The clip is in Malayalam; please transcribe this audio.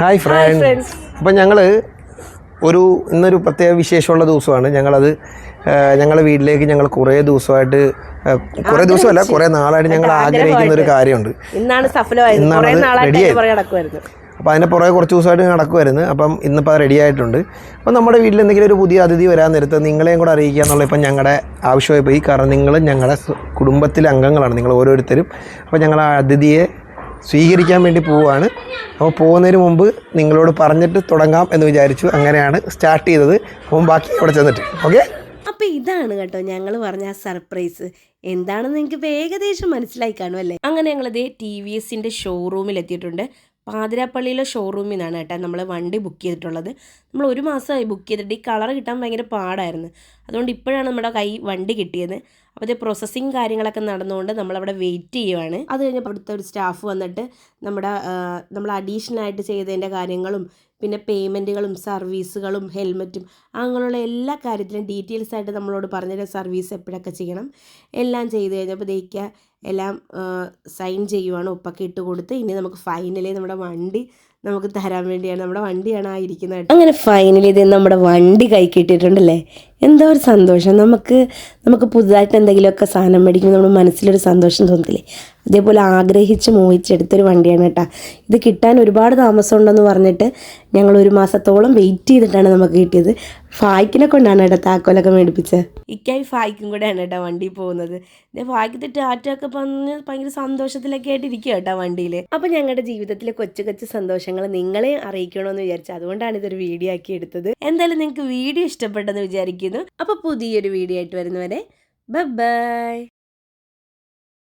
ഹായ് ഫ്രണ്ട്സ് അപ്പം ഞങ്ങൾ ഒരു ഇന്നൊരു പ്രത്യേക വിശേഷമുള്ള ദിവസമാണ്. ഞങ്ങളത് ഞങ്ങളുടെ വീട്ടിലേക്ക് ഞങ്ങൾ കുറേ ദിവസമായിട്ട് കുറേ ദിവസമല്ല കുറേ നാളായിട്ട് ഞങ്ങൾ ആഗ്രഹിക്കുന്ന ഒരു കാര്യമുണ്ട്. ഇന്നാണ് സഫലമായത്. പുറകെ അപ്പോൾ അതിന്റെ പുറകെ കുറച്ച് ദിവസമായിട്ട് നടക്കുമായിരുന്നു അപ്പം ഇന്നിപ്പോൾ അത് റെഡി ആയിട്ടുണ്ട്. അപ്പം നമ്മുടെ വീട്ടിൽ എന്തെങ്കിലും ഒരു പുതിയ അതിഥി വരാൻ നേരത്ത് നിങ്ങളെയും കൂടെ അറിയിക്കുക എന്നുള്ള ഇപ്പം ഞങ്ങളുടെ ആവശ്യമായി പോയി. കാരണം നിങ്ങളും ഞങ്ങളുടെ കുടുംബത്തിലെ അംഗങ്ങളാണ്. നിങ്ങൾ ഓരോരുത്തരും. അപ്പോൾ ഞങ്ങൾ ആ അതിഥിയെ സ്വീകരിക്കാൻ വേണ്ടി പോവുകയാണ്. അപ്പോൾ പോകുന്നതിന് മുമ്പ് നിങ്ങളോട് പറഞ്ഞിട്ട് തുടങ്ങാം എന്ന് വിചാരിച്ചു. അങ്ങനെയാണ് സ്റ്റാർട്ട് ചെയ്തത്. അപ്പം ബാക്കി അവിടെ ചെന്നിട്ട്. ഓക്കെ? അപ്പൊ ഇതാണ് കേട്ടോ ഞങ്ങൾ പറഞ്ഞ സർപ്രൈസ്. എന്താണെന്ന് നിങ്ങൾക്ക് ഏകദേശം മനസ്സിലായി കാണുമല്ലേ അങ്ങനെ ഞങ്ങൾ ഇതേ ടി വി എസിന്റെ ഷോറൂമിൽ എത്തിയിട്ടുണ്ട്. പാതിരാപ്പള്ളിയിലെ ഷോറൂമിൽ നിന്നാണ് കേട്ടോ നമ്മൾ വണ്ടി ബുക്ക് ചെയ്തിട്ടുള്ളത്. നമ്മൾ ഒരു മാസമായി ബുക്ക് ചെയ്തിട്ട് ഈ കളർ കിട്ടാൻ ഭയങ്കര പാടായിരുന്നു. അതുകൊണ്ട് ഇപ്പോഴാണ് നമ്മുടെ കൈ വണ്ടി കിട്ടിയത്. അപ്പോൾ ഇത് പ്രോസസ്സിങ് കാര്യങ്ങളൊക്കെ നടന്നുകൊണ്ട് നമ്മളവിടെ വെയിറ്റ് ചെയ്യുവാണ്. അത് കഴിഞ്ഞപ്പോൾ അവിടുത്തെ ഒരു സ്റ്റാഫ് വന്നിട്ട് നമ്മുടെ നമ്മൾ അഡീഷണൽ ആയിട്ട് ചെയ്തതിന്റെ കാര്യങ്ങളും പിന്നെ പേയ്മെന്റുകളും സർവീസുകളും ഹെൽമറ്റും അങ്ങനെയുള്ള എല്ലാ കാര്യത്തിലും ഡീറ്റെയിൽസ് ആയിട്ട് നമ്മളോട് പറഞ്ഞ സർവീസ് എപ്പോഴൊക്കെ ചെയ്യണം. എല്ലാം ചെയ്ത് കഴിഞ്ഞപ്പോൾ ദയിക്കുക എല്ലാം സൈൻ ചെയ്യുവാണ് ഒപ്പൊക്കെ ഇട്ട് കൊടുത്ത്. ഇനി നമുക്ക് ഫൈനലി നമ്മുടെ വണ്ടി നമുക്ക് തരാൻ വേണ്ടിയാണ്. നമ്മുടെ വണ്ടിയാണ് ആ ഇരിക്കുന്നത് അങ്ങനെ ഫൈനലി ഇത് നമ്മുടെ വണ്ടി കൈ കിട്ടിയിട്ടുണ്ടല്ലേ? എന്താ ഒരു സന്തോഷം. നമുക്ക് നമുക്ക് പുതുതായിട്ട് എന്തെങ്കിലുമൊക്കെ സാധനം മേടിക്കുമ്പോൾ നമ്മുടെ മനസ്സിലൊരു സന്തോഷം തോന്നത്തില്ലേ? അതേപോലെ ആഗ്രഹിച്ച് മോഹിച്ചെടുത്തൊരു വണ്ടിയാണ് കേട്ടോ. ഇത് കിട്ടാൻ ഒരുപാട് താമസം ഉണ്ടെന്ന് പറഞ്ഞിട്ട് ഞങ്ങൾ ഒരു മാസത്തോളം വെയിറ്റ് ചെയ്തിട്ടാണ് നമുക്ക് കിട്ടിയത്. ഫായ്ക്കിനെ കൊണ്ടാണ് കേട്ടോ താക്കോലൊക്കെ മേടിപ്പിച്ചത് ഇക്കായി ഫായ്ക്കും കൂടെയാണ് കേട്ടോ വണ്ടി പോകുന്നത്. ഫായ്ക്കത്തെ ടാറ്റൊക്കെ പറഞ്ഞ് ഭയങ്കര സന്തോഷത്തിലൊക്കെ ആയിട്ട് ഇരിക്കുക കേട്ടോ വണ്ടിയിൽ അപ്പം ഞങ്ങളുടെ ജീവിതത്തിലെ കൊച്ചു കൊച്ചു സന്തോഷങ്ങൾ നിങ്ങളെ അറിയിക്കണമെന്ന് വിചാരിച്ചു അതുകൊണ്ടാണ് ഇതൊരു വീഡിയോ ആക്കി എടുത്തത്. എന്തായാലും നിങ്ങൾക്ക് വീഡിയോ ഇഷ്ടപ്പെട്ടെന്ന് വിചാരിക്കുന്നു. അപ്പോൾ പുതിയൊരു വീഡിയോ ആയിട്ട് വരുന്നവരെ ബൈ